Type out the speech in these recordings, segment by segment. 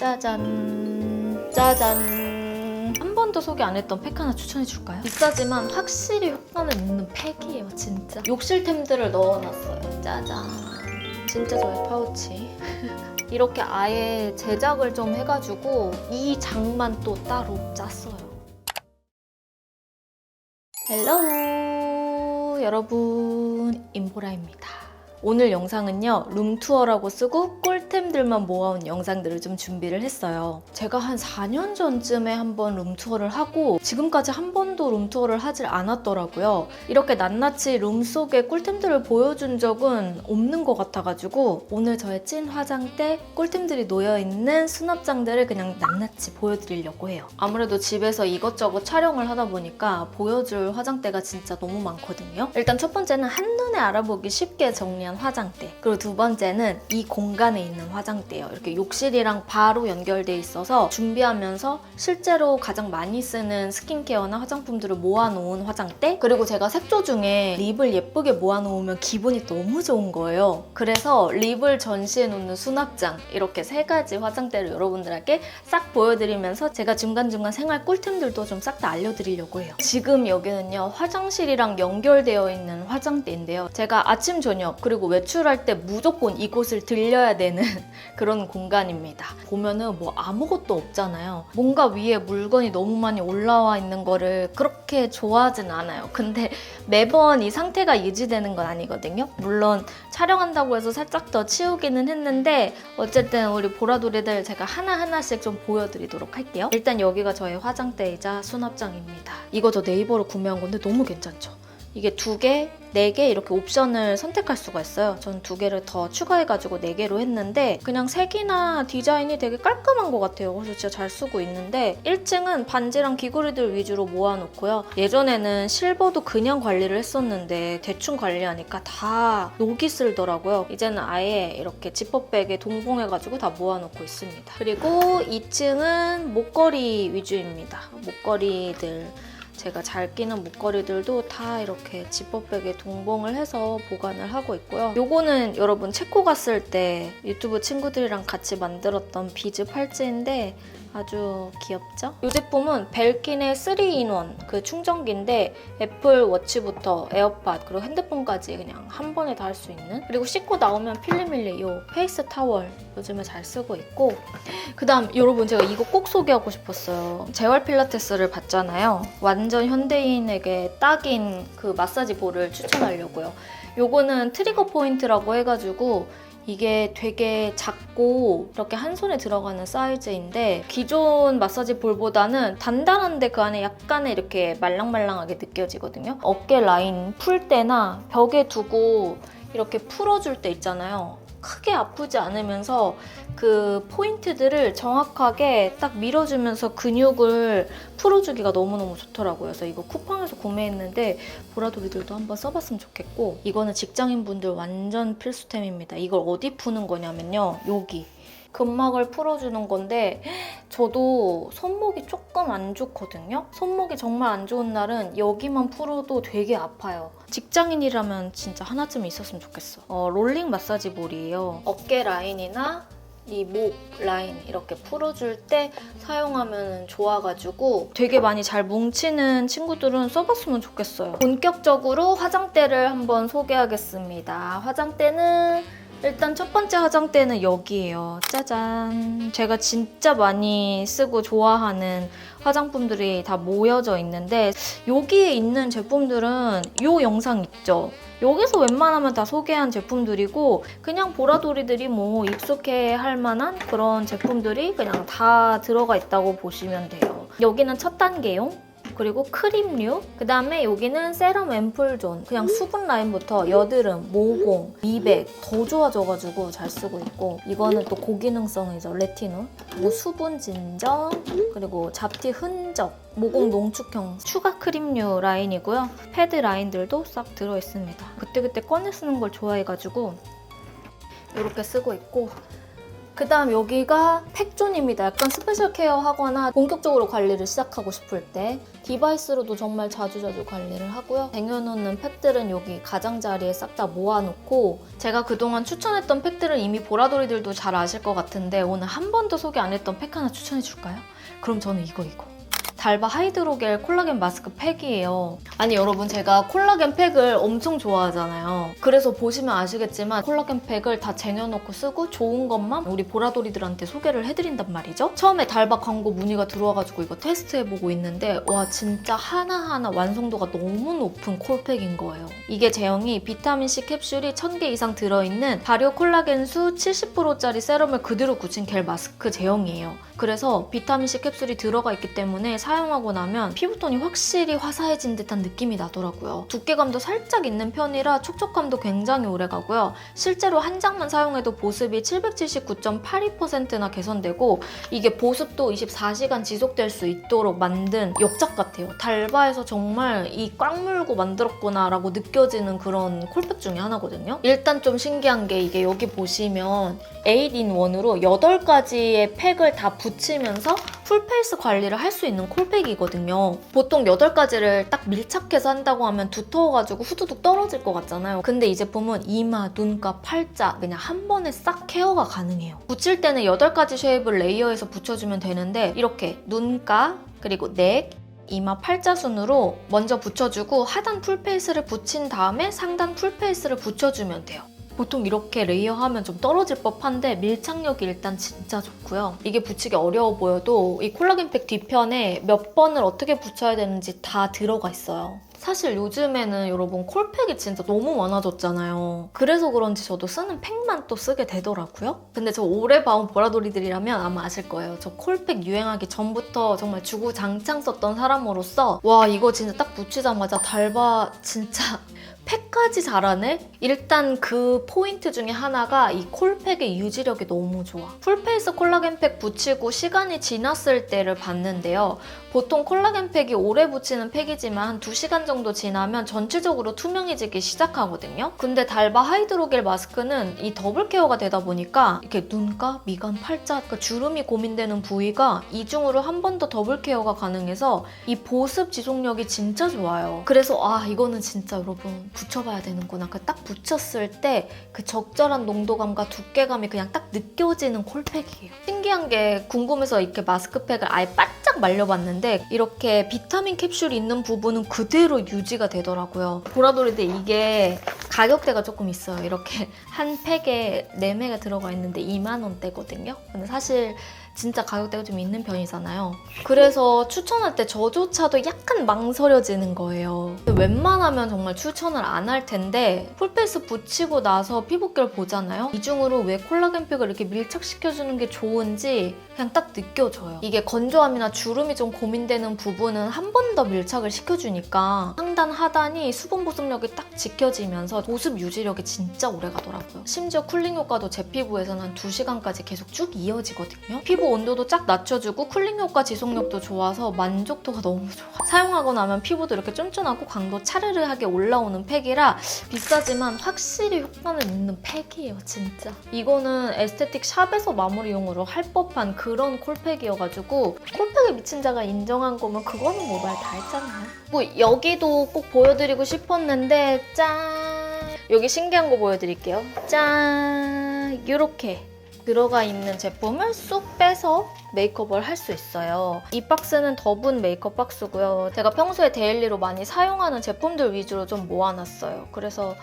짜잔. 짜잔. 한 번도 소개 안 했던 팩 하나 추천해 줄까요? 비싸지만 확실히 효과는 있는 팩이에요 진짜. 욕실템들을 넣어놨어요. 짜잔. 진짜 저의 파우치. 이렇게 아예 제작을 좀 해가지고 이 장만 또 따로 짰어요. 헬로 여러분. 임보라입니다 오늘 영상은요 룸투어라고 쓰고 꿀템들만 모아온 영상들을 좀 준비를 했어요. 제가 한 4년 전쯤에 한번 룸투어를 하고 지금까지 한 번도 룸투어를 하질 않았더라고요. 이렇게 낱낱이 룸 속의 꿀템들을 보여준 적은 없는 것 같아가지고 오늘 저의 찐 화장대 꿀템들이 놓여있는 수납장들을 그냥 낱낱이 보여드리려고 해요. 아무래도 집에서 이것저것 촬영을 하다 보니까 보여줄 화장대가 진짜 너무 많거든요. 일단 첫 번째는 한눈에 알아보기 쉽게 정리한 화장대. 그리고 두 번째는 이 공간에 있는 화장대예요. 이렇게 욕실이랑 바로 연결돼 있어서 준비하면서 실제로 가장 많이 쓰는 스킨케어나 화장품들을 모아놓은 화장대. 그리고 제가 색조 중에 립을 예쁘게 모아놓으면 기분이 너무 좋은 거예요. 그래서 립을 전시해 놓는 수납장 이렇게 세 가지 화장대를 여러분들에게 싹 보여드리면서 제가 중간중간 생활 꿀템들도 좀 싹 다 알려드리려고 해요. 지금 여기는요 화장실이랑 연결되어 있는 화장대인데요. 제가 아침 저녁 그리고 외출할 때 무조건 이곳을 들려야 되는 그런 공간입니다. 보면은 뭐 아무것도 없잖아요. 뭔가 위에 물건이 너무 많이 올라와 있는 거를 그렇게 좋아하진 않아요. 근데 매번 이 상태가 유지되는 건 아니거든요. 물론 촬영한다고 해서 살짝 더 치우기는 했는데 어쨌든 우리 보라돌이들 제가 하나하나씩 좀 보여드리도록 할게요. 일단 여기가 저의 화장대이자 수납장입니다. 이거 저 네이버로 구매한 건데 너무 괜찮죠 이게 두 개, 네 개 이렇게 옵션을 선택할 수가 있어요. 전 두 개를 더 추가해가지고 네 개로 했는데 그냥 색이나 디자인이 되게 깔끔한 것 같아요. 그래서 진짜 잘 쓰고 있는데 1층은 반지랑 귀걸이들 위주로 모아놓고요. 예전에는 실버도 그냥 관리를 했었는데 대충 관리하니까 다 녹이 쓸더라고요. 이제는 아예 이렇게 지퍼백에 동봉해가지고 다 모아놓고 있습니다. 그리고 2층은 목걸이 위주입니다. 목걸이들 제가 잘 끼는 목걸이들도 다 이렇게 지퍼백에 동봉을 해서 보관을 하고 있고요. 요거는 여러분 체코 갔을 때 유튜브 친구들이랑 같이 만들었던 비즈 팔찌인데 아주 귀엽죠? 이 제품은 벨킨의 3인원 그 충전기인데 애플 워치부터 에어팟 그리고 핸드폰까지 그냥 한 번에 다 할 수 있는. 그리고 씻고 나오면 필리밀리 이 페이스 타월 요즘에 잘 쓰고 있고. 그 다음 여러분 제가 이거 꼭 소개하고 싶었어요. 재활 필라테스를 봤잖아요. 완전 현대인에게 딱인 그 마사지 볼을 추천하려고요. 요거는 트리거 포인트라고 해가지고 이게 되게 작고 이렇게 한 손에 들어가는 사이즈인데 기존 마사지 볼보다는 단단한데 그 안에 약간의 이렇게 말랑말랑하게 느껴지거든요. 어깨 라인 풀 때나 벽에 두고 이렇게 풀어줄 때 있잖아요. 크게 아프지 않으면서 그 포인트들을 정확하게 딱 밀어주면서 근육을 풀어주기가 너무너무 좋더라고요. 그래서 이거 쿠팡에서 구매했는데 보라돌이들도 한번 써봤으면 좋겠고 이거는 직장인분들 완전 필수템입니다. 이걸 어디 푸는 거냐면요. 여기. 근막을 풀어주는 건데 저도 손목이 조금 안 좋거든요. 손목이 정말 안 좋은 날은 여기만 풀어도 되게 아파요. 직장인이라면 진짜 하나쯤 있었으면 좋겠어. 어, 롤링 마사지 볼이에요. 어깨 라인이나 이목 라인 이렇게 풀어줄 때 사용하면 좋아가지고 되게 많이 잘 뭉치는 친구들은 써봤으면 좋겠어요. 본격적으로 화장대를 한번 소개하겠습니다. 화장대는 일단 첫 번째 화장대는 여기예요. 짜잔. 제가 진짜 많이 쓰고 좋아하는 화장품들이 다 모여져 있는데 여기에 있는 제품들은 이 영상 있죠. 여기서 웬만하면 다 소개한 제품들이고 그냥 보라돌이들이 뭐 익숙해 할 만한 그런 제품들이 그냥 다 들어가 있다고 보시면 돼요. 여기는 첫 단계용 그리고 크림류 그 다음에 여기는 세럼 앰플존. 그냥 수분 라인부터 여드름, 모공, 미백 더 좋아져가지고 잘 쓰고 있고 이거는 또 고기능성이죠 레티놀. 그리고 수분 진정 그리고 잡티 흔적 모공 농축형 추가 크림류 라인이고요. 패드 라인들도 싹 들어있습니다. 그때그때 꺼내 쓰는 걸 좋아해가지고 이렇게 쓰고 있고 그 다음 여기가 팩존입니다. 약간 스페셜 케어 하거나 본격적으로 관리를 시작하고 싶을 때 디바이스로도 정말 자주자주 관리를 하고요. 쟁여놓는 팩들은 여기 가장자리에 싹 다 모아놓고 제가 그동안 추천했던 팩들은 이미 보라돌이들도 잘 아실 것 같은데 오늘 한 번도 소개 안 했던 팩 하나 추천해 줄까요? 그럼 저는 이거 이거. 달바 하이드로겔 콜라겐 마스크 팩이에요. 아니 여러분 제가 콜라겐 팩을 엄청 좋아하잖아요. 그래서 보시면 아시겠지만 콜라겐 팩을 다 쟁여놓고 쓰고 좋은 것만 우리 보라돌이들한테 소개를 해드린단 말이죠. 처음에 달바 광고 문의가 들어와가지고 이거 테스트해보고 있는데 와 진짜 하나하나 완성도가 너무 높은 콜팩인 거예요. 이게 제형이 비타민C 캡슐이 1000개 이상 들어있는 발효 콜라겐 수 70%짜리 세럼을 그대로 굳힌 겔 마스크 제형이에요. 그래서 비타민C 캡슐이 들어가 있기 때문에 사용하고 나면 피부톤이 확실히 화사해진 듯한 느낌이 나더라고요. 두께감도 살짝 있는 편이라 촉촉감도 굉장히 오래 가고요. 실제로 한 장만 사용해도 보습이 779.82%나 개선되고 이게 보습도 24시간 지속될 수 있도록 만든 역작 같아요. 달바에서 정말 이 꽉 물고 만들었구나 라고 느껴지는 그런 콜팩 중에 하나거든요. 일단 좀 신기한 게 이게 여기 보시면 8in1으로 8가지의 팩을 다 붙 이면서 풀페이스 관리를 할 수 있는 콜팩이거든요. 보통 8가지를 딱 밀착해서 한다고 하면 두터워가지고 후두둑 떨어질 것 같잖아요. 근데 이 제품은 이마, 눈가, 팔자 그냥 한 번에 싹 케어가 가능해요. 붙일 때는 8가지 쉐입을 레이어해서 붙여주면 되는데 이렇게 눈가, 그리고 넥, 이마 팔자 순으로 먼저 붙여주고 하단 풀페이스를 붙인 다음에 상단 풀페이스를 붙여주면 돼요. 보통 이렇게 레이어하면 좀 떨어질 법한데 밀착력이 일단 진짜 좋고요. 이게 붙이기 어려워 보여도 이 콜라겐팩 뒤편에 몇 번을 어떻게 붙여야 되는지 다 들어가 있어요. 사실 요즘에는 여러분 콜팩이 진짜 너무 많아졌잖아요. 그래서 그런지 저도 쓰는 팩만 또 쓰게 되더라고요. 근데 저 오래 봐온 보라돌이들이라면 아마 아실 거예요. 저 콜팩 유행하기 전부터 정말 주구장창 썼던 사람으로서 와 이거 진짜 딱 붙이자마자 달바 진짜 팩까지 잘하네? 일단 그 포인트 중에 하나가 이 콜팩의 유지력이 너무 좋아. 풀페이스 콜라겐 팩 붙이고 시간이 지났을 때를 봤는데요. 보통 콜라겐 팩이 오래 붙이는 팩이지만 한 2시간 정도 지나면 전체적으로 투명해지기 시작하거든요. 근데 달바 하이드로겔 마스크는 이 더블 케어가 되다 보니까 이렇게 눈가, 미간, 팔자, 그러니까 주름이 고민되는 부위가 이중으로 한 번 더 더블 케어가 가능해서 이 보습 지속력이 진짜 좋아요. 그래서 아 이거는 진짜 여러분 붙여봐야 되는구나. 그 딱 붙였을 때 그 적절한 농도감과 두께감이 그냥 딱 느껴지는 콜팩이에요. 신기한 게 궁금해서 이렇게 마스크팩을 아예 바짝 말려봤는데 이렇게 비타민 캡슐이 있는 부분은 그대로 유지가 되더라고요. 보라돌이들 이게 가격대가 조금 있어요. 이렇게 한 팩에 4매가 들어가 있는데 2만 원대거든요. 근데 사실 진짜 가격대가 좀 있는 편이잖아요. 그래서 추천할 때 저조차도 약간 망설여지는 거예요. 웬만하면 정말 추천을 안 할 텐데 풀페이스 붙이고 나서 피부결 보잖아요. 이중으로 왜 콜라겐팩을 이렇게 밀착시켜주는 게 좋은지 그냥 딱 느껴져요. 이게 건조함이나 주름이 좀 고민되는 부분은 한 번 더 밀착을 시켜주니까 상단 하단이 수분 보습력이 딱 지켜지면서 보습 유지력이 진짜 오래 가더라고요. 심지어 쿨링 효과도 제 피부에서는 한 2시간까지 계속 쭉 이어지거든요. 피부 온도도 쫙 낮춰주고 쿨링 효과 지속력도 좋아서 만족도가 너무 좋아. 사용하고 나면 피부도 이렇게 쫀쫀하고 강도 차르르하게 올라오는 팩이라 비싸지만 확실히 효과는 있는 팩이에요, 진짜. 이거는 에스테틱 샵에서 마무리용으로 할 법한 그런 콜팩이어가지고 콜팩에 미친 자가 인정한 거면 그거는 뭐 말 다 했잖아요. 뭐 여기도 꼭 보여드리고 싶었는데 짠! 여기 신기한 거 보여드릴게요. 짠! 이렇게 들어가 있는 제품을 쏙 빼서 메이크업을 할 수 있어요. 이 박스는 더분 메이크업 박스고요. 제가 평소에 데일리로 많이 사용하는 제품들 위주로 좀 모아놨어요. 그래서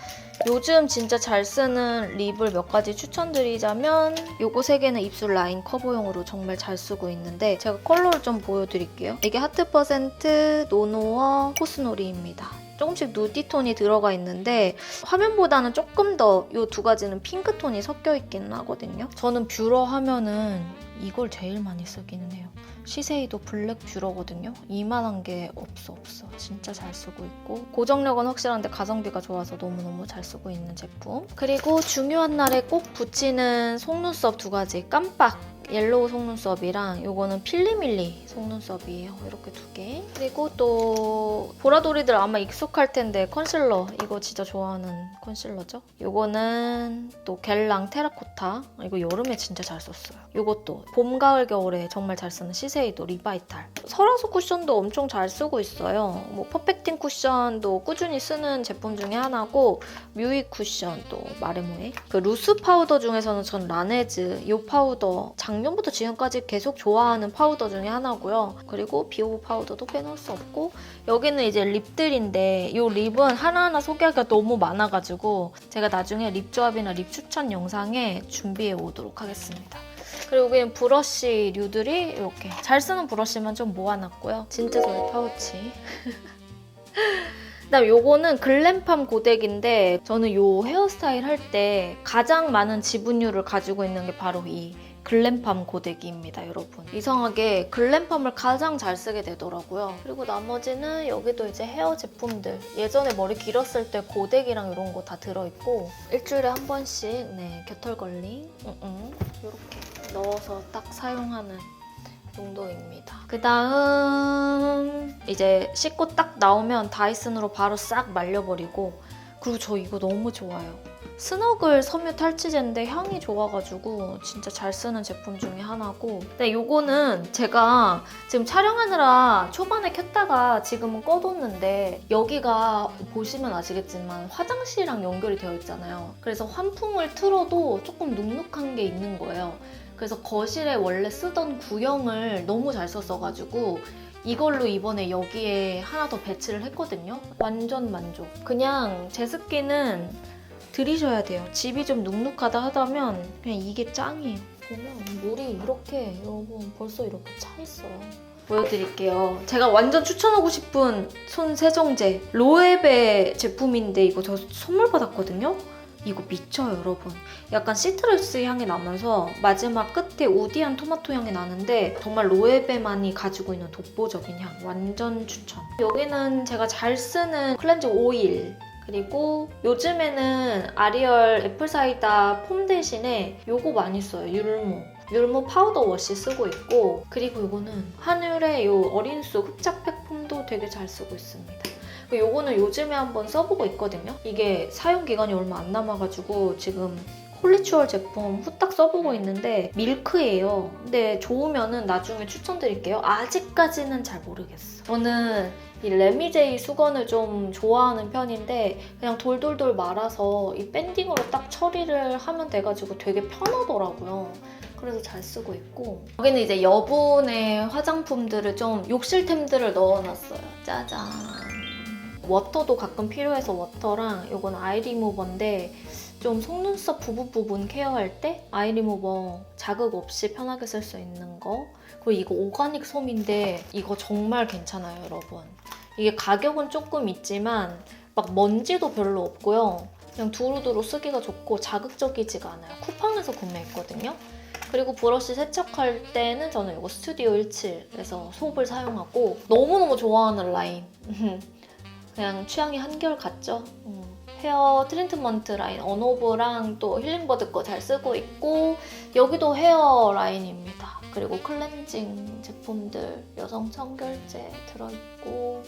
요즘 진짜 잘 쓰는 립을 몇 가지 추천드리자면 요거 세 개는 입술 라인 커버용으로 정말 잘 쓰고 있는데 제가 컬러를 좀 보여드릴게요. 이게 하트 퍼센트 노노어 코스놀이입니다. 조금씩 누디 톤이 들어가 있는데 화면보다는 조금 더 이 두 가지는 핑크 톤이 섞여 있기는 하거든요. 저는 뷰러 하면은 이걸 제일 많이 쓰기는 해요. 시세이도 블랙 뷰러거든요. 이만한 게 없어 없어. 진짜 잘 쓰고 있고 고정력은 확실한데 가성비가 좋아서 너무너무 잘 쓰고 있는 제품. 그리고 중요한 날에 꼭 붙이는 속눈썹 두 가지 깜빡 옐로우 속눈썹이랑 요거는 필리밀리 속눈썹이에요. 이렇게 두 개. 그리고 또 보라돌이들 아마 익숙할 텐데 컨실러 이거 진짜 좋아하는 컨실러죠. 요거는 또 겔랑 테라코타 이거 여름에 진짜 잘 썼어요. 요것도 봄, 가을, 겨울에 정말 잘 쓰는 시세이도 리바이탈. 설화수 쿠션도 엄청 잘 쓰고 있어요. 뭐 퍼펙팅 쿠션도 꾸준히 쓰는 제품 중에 하나고 뮤이 쿠션 또 마레모의 그 루스 파우더 중에서는 전 라네즈 이 파우더 작년부터 지금까지 계속 좋아하는 파우더 중에 하나고요. 그리고 비오브 파우더도 빼놓을 수 없고 여기는 이제 립들인데 이 립은 하나하나 소개하기가 너무 많아가지고 제가 나중에 립 조합이나 립 추천 영상에 준비해 오도록 하겠습니다. 그리고 여기는 브러쉬 류들이 이렇게 잘 쓰는 브러쉬만 좀 모아놨고요. 진짜 좋아요 파우치. 그다음 요거는 글램팜 고데기인데 저는 요 헤어스타일 할 때 가장 많은 지분율을 가지고 있는 게 바로 이 글램팜 고데기입니다, 여러분. 이상하게 글램팜을 가장 잘 쓰게 되더라고요. 그리고 나머지는 여기도 이제 헤어 제품들. 예전에 머리 길었을 때 고데기랑 이런 거 다 들어있고 일주일에 한 번씩 네 겨털걸링 이렇게 넣어서 딱 사용하는 정도입니다. 그 다음 이제 씻고 딱 나오면 다이슨으로 바로 싹 말려버리고 그리고 저 이거 너무 좋아요. 스너글 섬유 탈취제인데 향이 좋아가지고 진짜 잘 쓰는 제품 중에 하나고 근데 요거는 제가 지금 촬영하느라 초반에 켰다가 지금은 꺼뒀는데 여기가 보시면 아시겠지만 화장실이랑 연결이 되어 있잖아요. 그래서 환풍을 틀어도 조금 눅눅한 게 있는 거예요. 그래서 거실에 원래 쓰던 구형을 너무 잘 썼어가지고 이걸로 이번에 여기에 하나 더 배치를 했거든요. 완전 만족. 그냥 제습기는 들이셔야 돼요. 집이 좀 눅눅하다 하다면 그냥 이게 짱이에요. 보면 물이 이렇게 여러분 벌써 이렇게 차 있어요. 보여드릴게요. 제가 완전 추천하고 싶은 손 세정제 로에베 제품인데 이거 저 선물 받았거든요. 이거 미쳐요, 여러분. 약간 시트러스 향이 나면서 마지막 끝에 우디한 토마토 향이 나는데 정말 로에베만이 가지고 있는 독보적인 향. 완전 추천. 여기는 제가 잘 쓰는 클렌징 오일. 그리고 요즘에는 아리얼 애플사이다 폼 대신에 요거 많이 써요. 율무. 율무 파우더 워시 쓰고 있고 그리고 요거는 하늘의 요 어린 쑥 흡착팩 폼도 되게 잘 쓰고 있습니다. 그리고 요거는 요즘에 한번 써보고 있거든요. 이게 사용 기간이 얼마 안 남아가지고 지금 홀리추얼 제품 후딱 써보고 있는데 밀크예요. 근데 좋으면은 나중에 추천드릴게요. 아직까지는 잘 모르겠어. 저는 이 레미제이 수건을 좀 좋아하는 편인데 그냥 돌돌돌 말아서 이 밴딩으로 딱 처리를 하면 돼가지고 되게 편하더라고요. 그래서 잘 쓰고 있고 여기는 이제 여분의 화장품들을 좀 욕실템들을 넣어놨어요. 짜잔. 워터도 가끔 필요해서 워터랑 이건 아이 리무버인데 좀 속눈썹 부분 부분 케어할 때 아이 리무버 자극 없이 편하게 쓸 수 있는 거. 그리고 이거 오가닉 솜인데 이거 정말 괜찮아요 여러분. 이게 가격은 조금 있지만 막 먼지도 별로 없고요. 그냥 두루두루 쓰기가 좋고 자극적이지가 않아요. 쿠팡에서 구매했거든요. 그리고 브러쉬 세척할 때는 저는 이거 스튜디오 17에서 소을 사용하고 너무너무 좋아하는 라인 그냥 취향이 한결 같죠? 음. 헤어 트리트먼트 라인 언오브랑 또 힐링버드 거 잘 쓰고 있고 여기도 헤어 라인입니다. 그리고 클렌징 제품들 여성 청결제 들어있고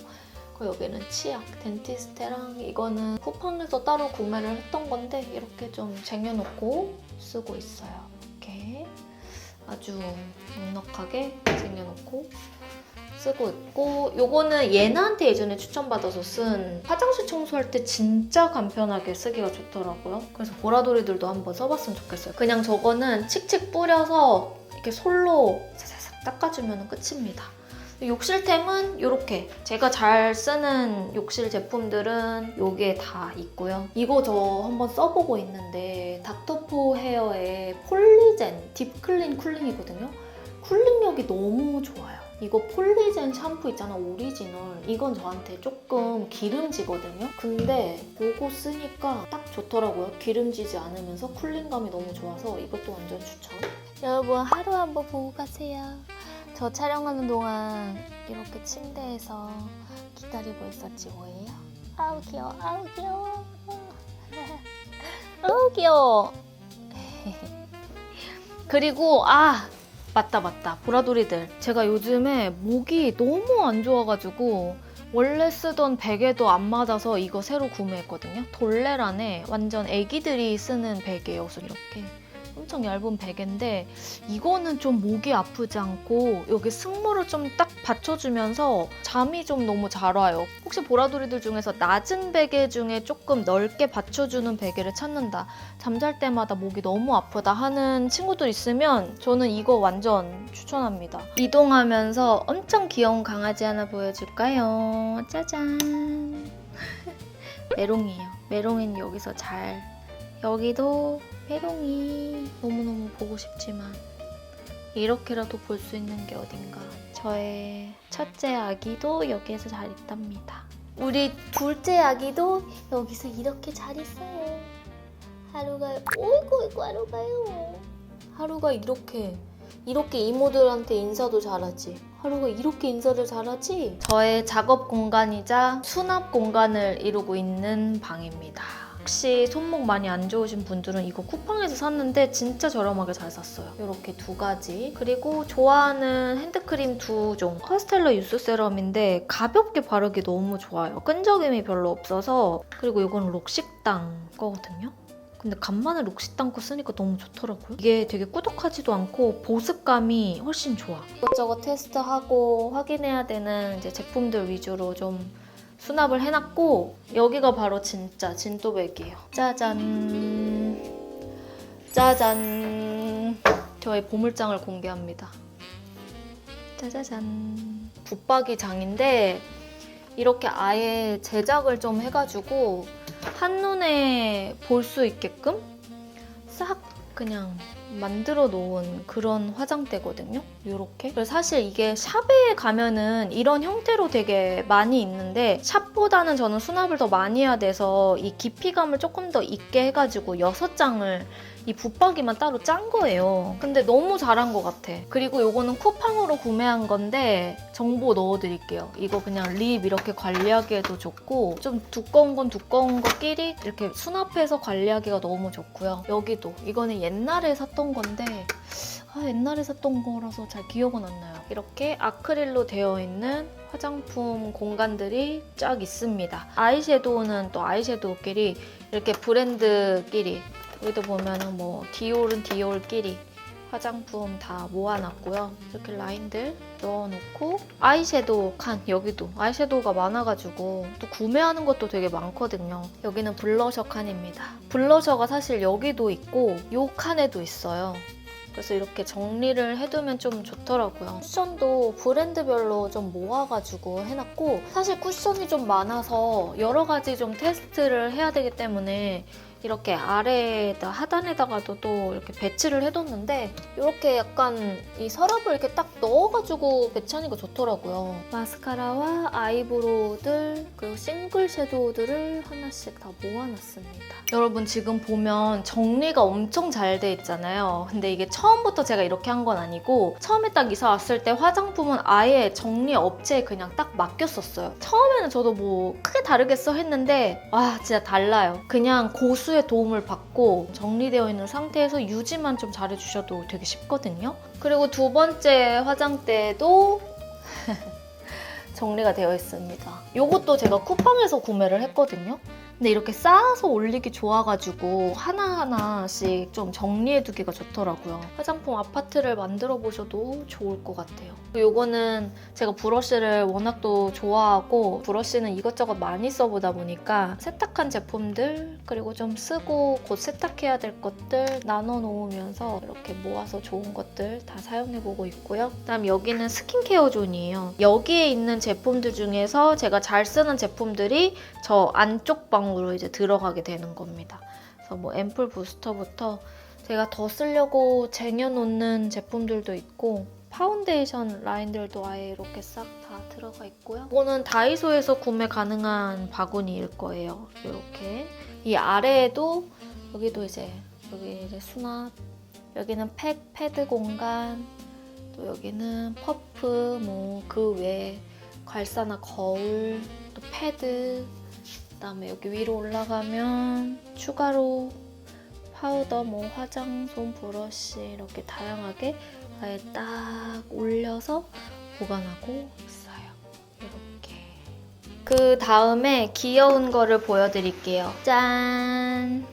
그 여기는 치약 덴티스테랑 이거는 쿠팡에서 따로 구매를 했던 건데 이렇게 좀 쟁여놓고 쓰고 있어요. 이렇게 아주 넉넉하게 쟁여놓고 쓰고 있고 요거는 예나한테 예전에 추천받아서 쓴 화장실 청소할 때 진짜 간편하게 쓰기가 좋더라고요. 그래서 보라돌이들도 한번 써봤으면 좋겠어요. 그냥 저거는 칙칙 뿌려서 이렇게 솔로 사사삭 닦아주면 끝입니다. 욕실템은 이렇게 제가 잘 쓰는 욕실 제품들은 여기에 다 있고요. 이거 저 한번 써보고 있는데 닥터포 헤어의 폴리젠 딥클린 쿨링이거든요. 쿨링력이 너무 좋아요. 이거 폴리젠 샴푸 있잖아 오리지널. 이건 저한테 조금 기름지거든요. 근데 그거 쓰니까 딱 좋더라고요. 기름지지 않으면서 쿨링감이 너무 좋아서 이것도 완전 추천. 여러분 하루 한 번 보고 가세요. 저 촬영하는 동안 이렇게 침대에서 기다리고 있었지 뭐예요? 아우 귀여워. 아우 귀여워. 아우 귀여워. 그리고 아 맞다 맞다. 보라돌이들. 제가 요즘에 목이 너무 안 좋아가지고 원래 쓰던 베개도 안 맞아서 이거 새로 구매했거든요. 돌레란에 완전 애기들이 쓰는 베개예요 우선 이렇게 엄청 얇은 베개인데 이거는 좀 목이 아프지 않고 여기 승모를 좀 딱 받쳐주면서 잠이 좀 너무 잘 와요. 혹시 보라돌이들 중에서 낮은 베개 중에 조금 넓게 받쳐주는 베개를 찾는다. 잠잘 때마다 목이 너무 아프다 하는 친구들 있으면 저는 이거 완전 추천합니다. 이동하면서 엄청 귀여운 강아지 하나 보여줄까요? 짜잔. 메롱이에요. 메롱이는 여기서 잘. 여기도 메롱이. 너무너무 보고 싶지만 이렇게라도 볼 수 있는 게 어딘가. 저의 첫째 아기도 여기에서 잘 있답니다. 우리 둘째 아기도 여기서 이렇게 잘 있어요. 하루가 오이고 이고 하루가요. 하루가 이렇게 이렇게 이모들한테 인사도 잘하지. 하루가 이렇게 인사를 잘하지. 저의 작업 공간이자 수납 공간을 이루고 있는 방입니다. 혹시 손목 많이 안 좋으신 분들은 이거 쿠팡에서 샀는데 진짜 저렴하게 잘 샀어요. 이렇게 두 가지. 그리고 좋아하는 핸드크림 두 종. 커스텔러 유스 세럼인데 가볍게 바르기 너무 좋아요. 끈적임이 별로 없어서. 그리고 이건 록식당 거거든요. 근데 간만에 록시땅 거 쓰니까 너무 좋더라고요. 이게 되게 꾸덕하지도 않고 보습감이 훨씬 좋아. 이것저것 테스트하고 확인해야 되는 이제 제품들 위주로 좀 수납을 해놨고 여기가 바로 진짜 진또백이에요. 짜잔. 짜잔. 저의 보물장을 공개합니다. 짜자잔. 붙박이 장인데 이렇게 아예 제작을 좀 해가지고 한눈에 볼 수 있게끔 싹 그냥 만들어 놓은 그런 화장대거든요. 그래서 사실 이게 샵에 가면은 이런 형태로 되게 많이 있는데 샵보다는 저는 수납을 더 많이 해야 돼서 이 깊이감을 조금 더 있게 해가지고 6장을 이 붙박이만 따로 짠 거예요. 근데 너무 잘한 것 같아. 그리고 요거는 쿠팡으로 구매한 건데 정보 넣어드릴게요. 이거 그냥 립 이렇게 관리하기에도 좋고 좀 두꺼운 건 두꺼운 것끼리 이렇게 수납해서 관리하기가 너무 좋고요. 여기도 이거는 옛날에 샀던 건데 아, 옛날에 샀던 거라서 잘 기억은 안 나요. 이렇게 아크릴로 되어 있는 화장품 공간들이 쫙 있습니다. 아이섀도우는 또 아이섀도우끼리 이렇게 브랜드끼리 여기도 보면은 뭐 디올은 디올끼리 화장품 다 모아놨고요. 이렇게 라인들 넣어놓고 아이섀도우 칸 여기도 아이섀도우가 많아가지고 또 구매하는 것도 되게 많거든요. 여기는 블러셔 칸입니다. 블러셔가 사실 여기도 있고 요 칸에도 있어요. 그래서 이렇게 정리를 해두면 좀 좋더라고요. 쿠션도 브랜드별로 좀 모아가지고 해놨고 사실 쿠션이 좀 많아서 여러 가지 좀 테스트를 해야 되기 때문에 이렇게 아래에다 하단에다가도 또 이렇게 배치를 해뒀는데 이렇게 약간 이 서랍을 이렇게 딱 넣어가지고 배치하니까 좋더라고요. 마스카라와 아이브로우들 그리고 싱글 섀도우들을 하나씩 다 모아놨습니다. 여러분 지금 보면 정리가 엄청 잘 돼 있잖아요. 근데 이게 처음부터 제가 이렇게 한 건 아니고 처음에 딱 이사 왔을 때 화장품은 아예 정리 업체에 그냥 딱 맡겼었어요. 처음에는 저도 뭐 크게 다르겠어 했는데 와 진짜 달라요. 그냥 고수의 도움을 받고 정리되어 있는 상태에서 유지만 좀 잘해주셔도 되게 쉽거든요. 그리고 두 번째 화장대도 정리가 되어 있습니다. 이것도 제가 쿠팡에서 구매를 했거든요. 근데 이렇게 쌓아서 올리기 좋아가지고 하나하나씩 좀 정리해두기가 좋더라고요. 화장품 아파트를 만들어 보셔도 좋을 것 같아요. 요거는 제가 브러쉬를 워낙 또 좋아하고 브러쉬는 이것저것 많이 써보다 보니까 세탁한 제품들 그리고 좀 쓰고 곧 세탁해야 될 것들 나눠 놓으면서 이렇게 모아서 좋은 것들 다 사용해보고 있고요. 그다음 여기는 스킨케어 존이에요. 여기에 있는 제품들 중에서 제가 잘 쓰는 제품들이 저 안쪽 방 으로 이제 들어가게 되는 겁니다. 그래서 뭐 앰플 부스터부터 제가 더 쓰려고 쟁여놓는 제품들도 있고 파운데이션 라인들도 아예 이렇게 싹 다 들어가 있고요. 이거는 다이소에서 구매 가능한 바구니일 거예요. 이렇게 이 아래에도 여기도 이제 여기 이제 수납 여기는 팩 패드 공간 또 여기는 퍼프 뭐 그 외에 괄사나 거울 또 패드 그다음에 여기 위로 올라가면 추가로 파우더, 뭐 화장솜, 브러쉬 이렇게 다양하게 아예 딱 올려서 보관하고 있어요. 이렇게. 그 다음에 귀여운 거를 보여드릴게요. 짠!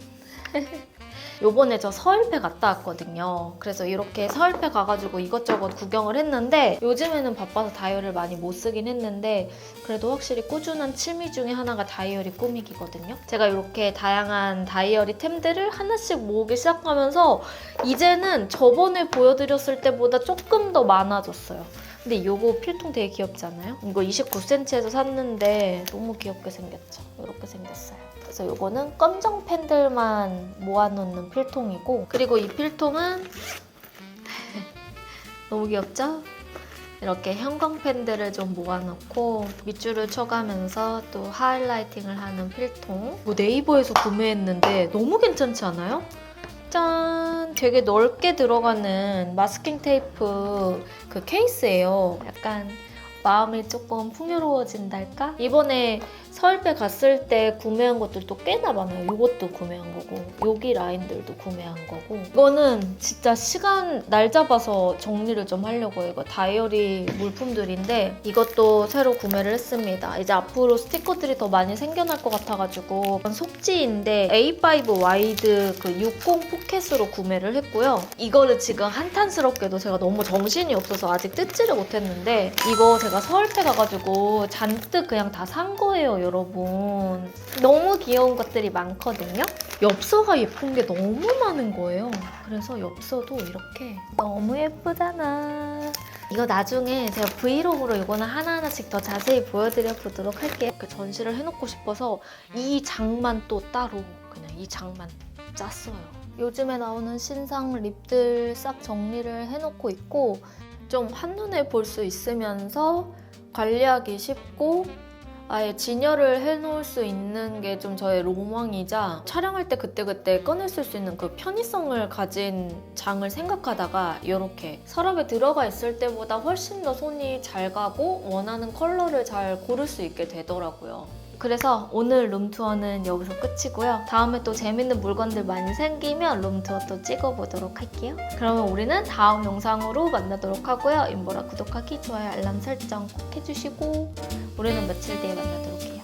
요번에 저 서울패 갔다 왔거든요. 그래서 이렇게 서울패 가가지고 이것저것 구경을 했는데 요즘에는 바빠서 다이어리를 많이 못 쓰긴 했는데 그래도 확실히 꾸준한 취미 중에 하나가 다이어리 꾸미기거든요. 제가 이렇게 다양한 다이어리 템들을 하나씩 모으기 시작하면서 이제는 저번에 보여드렸을 때보다 조금 더 많아졌어요. 근데 이거 필통 되게 귀엽지 않아요? 이거 29cm에서 샀는데 너무 귀엽게 생겼죠? 이렇게 생겼어요. 그래서 이거는 검정 펜들만 모아놓는 필통이고 그리고 이 필통은 너무 귀엽죠? 이렇게 형광펜들을 좀 모아놓고 밑줄을 쳐가면서 또 하이라이팅을 하는 필통 뭐 네이버에서 구매했는데 너무 괜찮지 않아요? 짠! 되게 넓게 들어가는 마스킹 테이프 그 케이스예요. 약간 마음이 조금 풍요로워진달까? 이번에 서울배 갔을 때 구매한 것들도 꽤나 많아요. 이것도 구매한 거고, 여기 라인들도 구매한 거고. 이거는 진짜 시간 날 잡아서 정리를 좀 하려고 해요. 이거 다이어리 물품들인데 이것도 새로 구매를 했습니다. 이제 앞으로 스티커들이 더 많이 생겨날 것 같아가지고 속지인데 A5 와이드 그 60 포켓으로 구매를 했고요. 이거를 지금 한탄스럽게도 제가 너무 정신이 없어서 아직 뜯지를 못했는데 이거 제가 서울패 가가지고 잔뜩 그냥 다 산 거예요, 여러분. 너무 귀여운 것들이 많거든요. 엽서가 예쁜 게 너무 많은 거예요. 그래서 엽서도 이렇게 너무 예쁘잖아. 이거 나중에 제가 브이로그로 이거는 하나하나씩 더 자세히 보여드려 보도록 할게요. 이렇게 전시를 해놓고 싶어서 이 장만 또 따로 그냥 이 장만 짰어요. 요즘에 나오는 신상 립들 싹 정리를 해놓고 있고 좀 한눈에 볼 수 있으면서 관리하기 쉽고 아예 진열을 해놓을 수 있는 게 좀 저의 로망이자 촬영할 때 그때그때 꺼내 쓸 수 있는 그 편의성을 가진 장을 생각하다가 이렇게 서랍에 들어가 있을 때보다 훨씬 더 손이 잘 가고 원하는 컬러를 잘 고를 수 있게 되더라고요. 그래서 오늘 룸투어는 여기서 끝이고요. 다음에 또 재밌는 물건들 많이 생기면 룸투어 또 찍어보도록 할게요. 그러면 우리는 다음 영상으로 만나도록 하고요. 임보라 구독하기, 좋아요, 알람 설정 꼭 해주시고 우리는 며칠 뒤에 만나도록